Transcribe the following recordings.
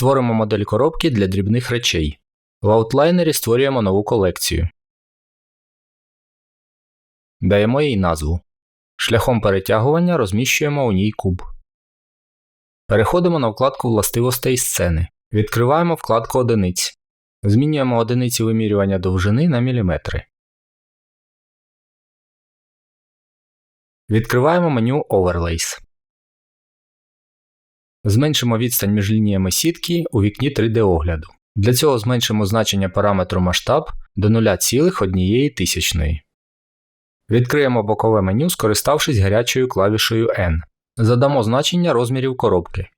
Створимо модель коробки для дрібних речей. В аутлайнері створюємо нову колекцію. Даємо їй назву. Шляхом перетягування розміщуємо у ній куб. Переходимо на вкладку властивостей сцени. Відкриваємо вкладку одиниць. Змінюємо одиниці вимірювання довжини на міліметри. Відкриваємо меню Overlays. Зменшимо відстань між лініями сітки у вікні 3D огляду. Для цього зменшимо значення параметру масштаб до 0,1. Відкриємо бокове меню, скориставшись гарячою клавішею N. Задамо значення розмірів коробки.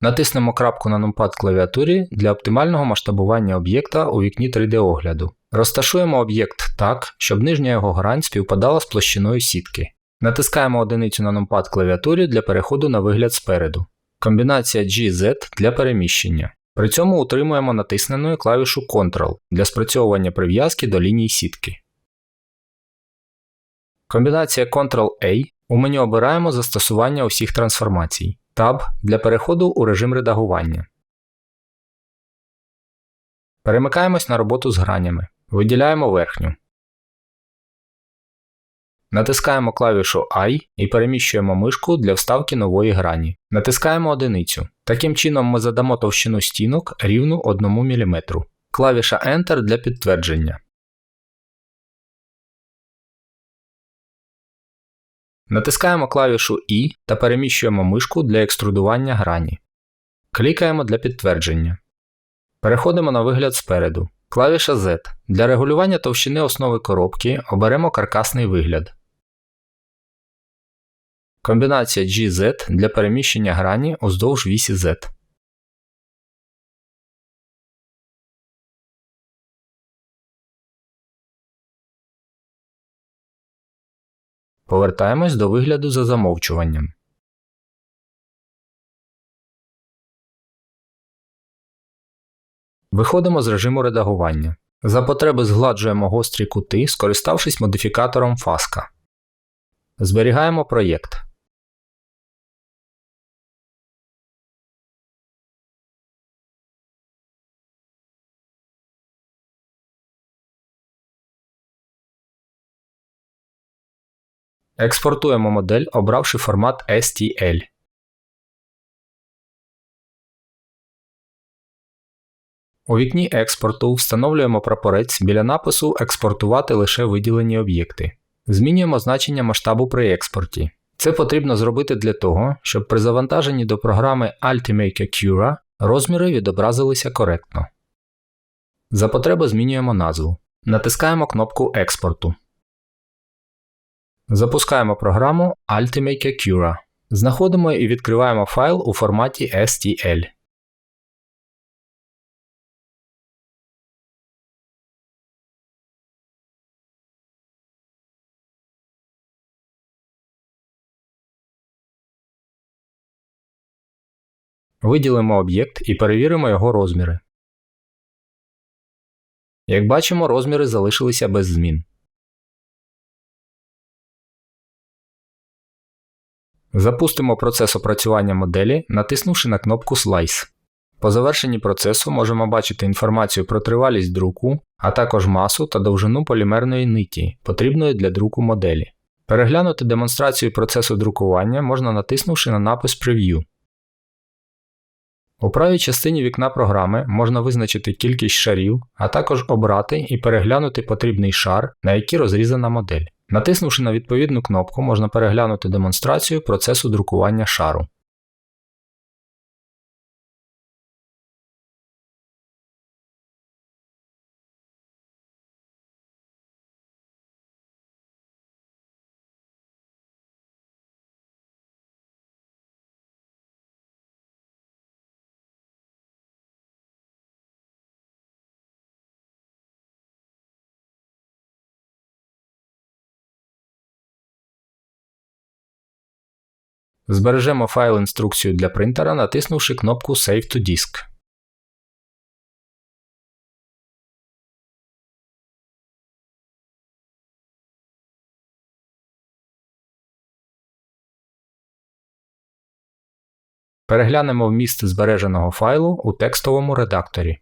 Натиснемо крапку на нумпад клавіатурі для оптимального масштабування об'єкта у вікні 3D огляду. Розташуємо об'єкт так, щоб нижня його грань співпадала з площиною сітки. Натискаємо одиницю на нумпад клавіатурі для переходу на вигляд спереду. Комбінація GZ для переміщення. При цьому утримуємо натисненою клавішу Ctrl для спрацьовування прив'язки до ліній сітки. Комбінація Ctrl-A у меню обираємо застосування усіх трансформацій. Tab для переходу у режим редагування. Перемикаємось на роботу з гранями. Виділяємо верхню. Натискаємо клавішу I і переміщуємо мишку для вставки нової грані. Натискаємо одиницю. Таким чином ми задамо товщину стінок рівну 1 мм. Клавіша Enter для підтвердження. Натискаємо клавішу I та переміщуємо мишку для екструдування грані. Клікаємо для підтвердження. Переходимо на вигляд спереду. Клавіша Z. Для регулювання товщини основи коробки оберемо каркасний вигляд. Комбінація GZ для переміщення грані уздовж вісі Z. Повертаємось до вигляду за замовчуванням. Виходимо з режиму редагування. За потреби згладжуємо гострі кути, скориставшись модифікатором FASCA. Зберігаємо проєкт. Експортуємо модель, обравши формат STL. У вікні експорту встановлюємо прапорець біля напису Експортувати лише виділені об'єкти. Змінюємо значення масштабу при експорті. Це потрібно зробити для того, щоб при завантаженні до програми Ultimate Cura розміри відобразилися коректно. За потреби змінюємо назву. Натискаємо кнопку експорту. Запускаємо програму Ultimate Cura. Знаходимо і відкриваємо файл у форматі STL. Виділимо об'єкт і перевіримо його розміри. Як бачимо, розміри залишилися без змін. Запустимо процес опрацювання моделі, натиснувши на кнопку Slice. По завершенні процесу можемо бачити інформацію про тривалість друку, а також масу та довжину полімерної ниті, потрібної для друку моделі. Переглянути демонстрацію процесу друкування можна натиснувши на напис Preview. У правій частині вікна програми можна визначити кількість шарів, а також обрати і переглянути потрібний шар, на який розрізана модель. Натиснувши на відповідну кнопку, можна переглянути демонстрацію процесу друкування шару. Збережемо файл інструкцію для принтера, натиснувши кнопку Save to Disk. Переглянемо вміст збереженого файлу у текстовому редакторі.